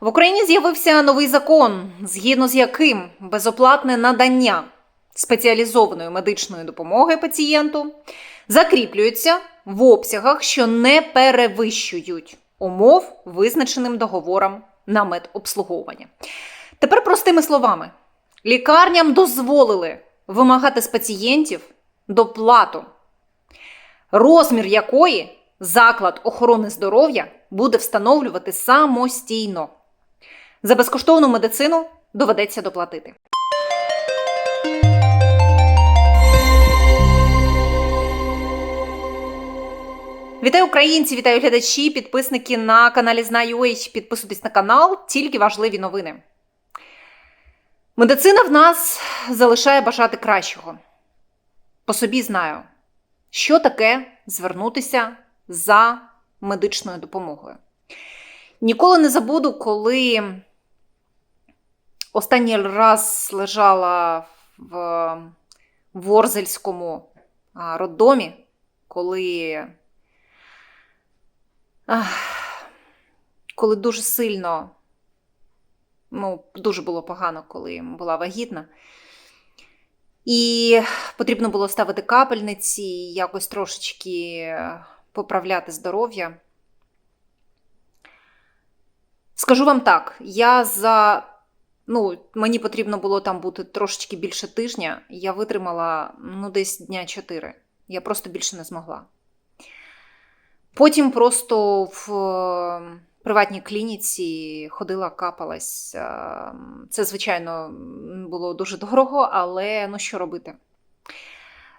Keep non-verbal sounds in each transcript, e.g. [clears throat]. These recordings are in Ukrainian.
В Україні з'явився новий закон, згідно з яким безоплатне надання спеціалізованої медичної допомоги пацієнту закріплюється в обсягах, що не перевищують умов, визначеним договором на медобслуговування. Тепер простими словами, лікарням дозволили вимагати з пацієнтів доплату, розмір якої заклад охорони здоров'я буде встановлювати самостійно. За безкоштовну медицину доведеться доплатити. Вітаю українці, вітаю глядачі, підписники на каналі Знаю.ua. Підписуйтесь на канал, тільки важливі новини. Медицина в нас залишає бажати кращого. По собі знаю, що таке звернутися за медичною допомогою. Ніколи не забуду, коли останній раз лежала в Ворзельському роддомі, коли, коли дуже сильно, ну, дуже було погано, коли була вагітна. І потрібно було ставити капельниці, якось трошечки поправляти здоров'я. Скажу вам так, я за. Ну, мені потрібно було там бути трошечки більше тижня. Я витримала ну, десь дня 4. Я просто більше не змогла. Потім просто в е, приватній клініці ходила, капалась. Е, Це, звичайно, було дуже дорого, але ну що робити?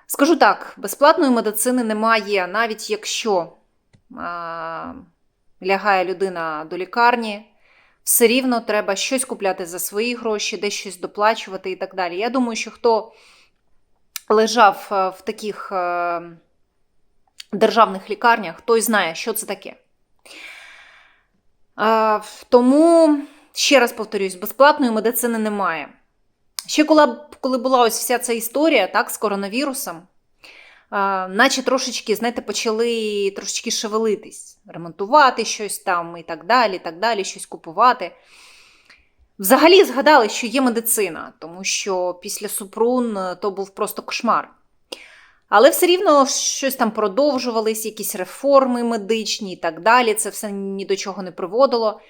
Скажу так: безплатної медицини немає, навіть якщо а, лягає людина до лікарні, все рівно треба щось купляти за свої гроші, десь щось доплачувати і так далі. Я думаю, що хто лежав е, в таких е, державних лікарнях, той знає, що це таке. Е, тому, ще раз повторюсь, безплатної медицини немає. Ще коли, коли була ось вся ця історія так, з коронавірусом, наче трошечки, знаєте, почали трошечки шевелитись, ремонтувати щось там і так далі, і так далі, щось купувати. Взагалі згадали, що є медицина, тому що після Супрун то був просто кошмар. Але все рівно щось там продовжувались, якісь реформи медичні і так далі. Це все ні до чого не приводило.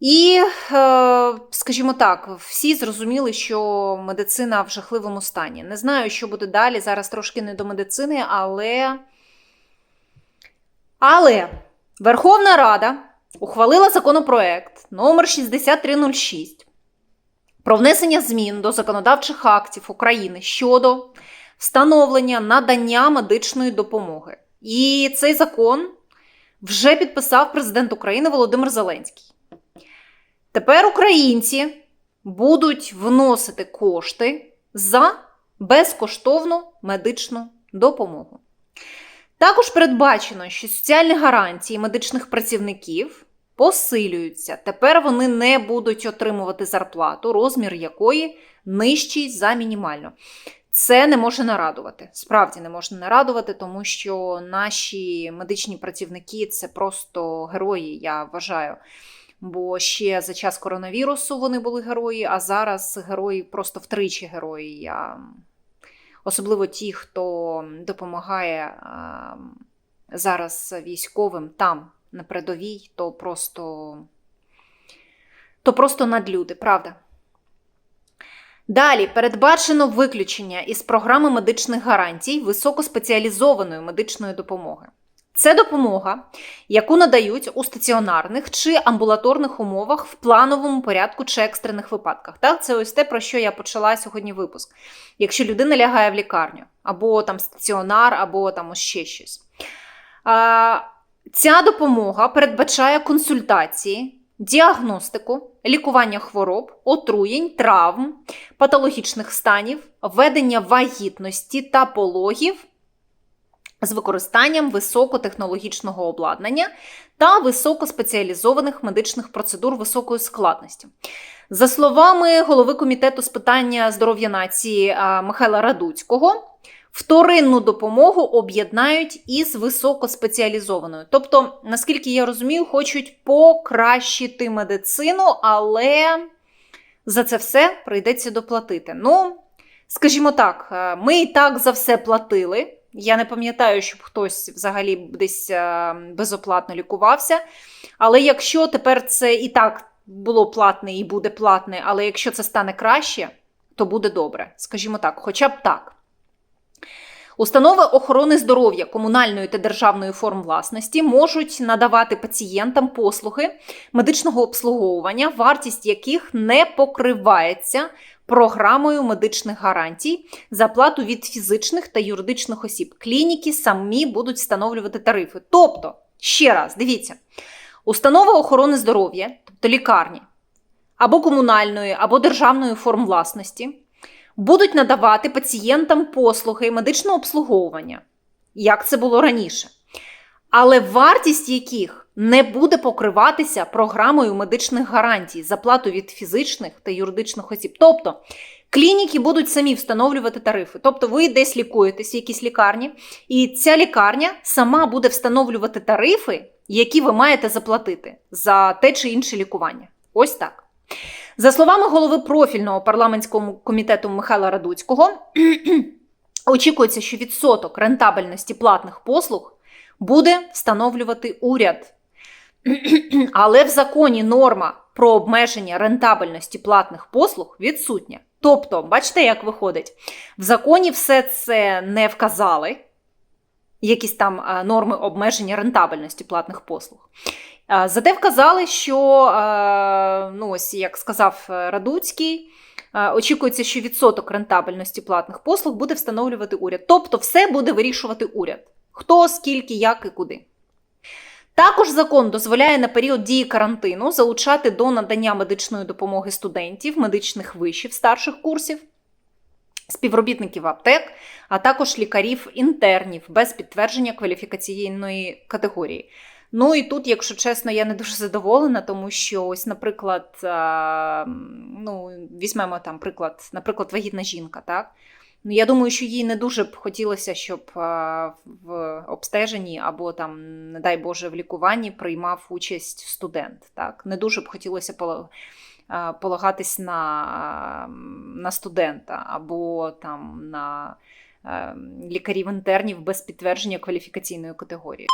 І, е, скажімо так, всі зрозуміли, що медицина в жахливому стані. Не знаю, що буде далі. Зараз трошки не до медицини, але. Але Верховна Рада ухвалила законопроект номер 6306 про внесення змін до законодавчих актів України щодо встановлення надання медичної допомоги. І цей закон вже підписав президент України Володимир Зеленський. Тепер українці будуть вносити кошти за безкоштовну медичну допомогу. Також передбачено, що соціальні гарантії медичних працівників посилюються. Тепер вони не будуть отримувати зарплату, розмір якої нижчий за мінімальну. Це не може нарадувати. Справді не може нарадувати, тому що наші медичні працівники це просто герої, я вважаю. Бо ще за час коронавірусу вони були герої, а зараз герої просто втричі герої. Особливо ті, хто допомагає зараз військовим там, на передовій, то просто, то просто надлюди, правда. Далі передбачено виключення із програми медичних гарантій високоспеціалізованої медичної допомоги. Це допомога, яку надають у стаціонарних чи амбулаторних умовах в плановому порядку чи екстрених випадках. Так, це ось те, про що я почала сьогодні випуск. Якщо людина лягає в лікарню, або там стаціонар, або там ще щось. А, Ця допомога передбачає консультації, діагностику, лікування хвороб, отруєнь, травм, патологічних станів, ведення вагітності та пологів з використанням високотехнологічного обладнання та високоспеціалізованих медичних процедур високої складності. За словами голови комітету з питання здоров'я нації Михайла Радуцького, вторинну допомогу об'єднають із високоспеціалізованою. Тобто, наскільки я розумію, хочуть покращити медицину, але за це все прийдеться доплатити. Ну, скажімо так, ми і так за все платили. Я не пам'ятаю, щоб хтось взагалі десь е, безоплатно лікувався. Але якщо тепер це і так було платне і буде платне, але якщо це стане краще, то буде добре. Скажімо так, хоча б так. Установи охорони здоров'я комунальної та державної форм власності можуть надавати пацієнтам послуги медичного обслуговування, вартість яких не покривається програмою медичних гарантій за плату від фізичних та юридичних осіб. Клініки самі будуть встановлювати тарифи. Тобто, ще раз, дивіться, установа охорони здоров'я, тобто лікарні, або комунальної, або державної форм власності будуть надавати пацієнтам послуги медичного обслуговування, як це було раніше, але вартість яких не буде покриватися програмою медичних гарантій за плату від фізичних та юридичних осіб. Тобто клініки будуть самі встановлювати тарифи. Тобто, ви десь лікуєтесь в якійсь лікарні, і ця лікарня сама буде встановлювати тарифи, які ви маєте заплатити за те чи інше лікування. Ось так. За словами голови профільного парламентського комітету Михайла Радуцького, [clears throat] очікується, що відсоток рентабельності платних послуг буде встановлювати уряд. Але в законі норма про обмеження рентабельності платних послуг відсутня. Тобто, бачите, як виходить? В законі все це не вказали, якісь там е, норми обмеження рентабельності платних послуг. Е, Зате вказали, що, е, ну ось як сказав Радуцький, очікується, що відсоток рентабельності платних послуг буде встановлювати уряд. Тобто, все буде вирішувати уряд. Хто, скільки, як і куди. Також закон дозволяє на період дії карантину залучати до надання медичної допомоги студентів, медичних вишів старших курсів, співробітників аптек, а також лікарів-інтернів без підтвердження кваліфікаційної категорії. Ну і тут, якщо чесно, я не дуже задоволена, тому що ось, наприклад, ну, візьмемо там приклад, наприклад, вагітна жінка, так? Ну, я думаю, що їй не дуже б хотілося, щоб в обстеженні або там, не дай Боже, в лікуванні приймав участь студент. Так? Не дуже б хотілося полагатись на, на студента або там на е, лікарів-інтернів без підтвердження кваліфікаційної категорії.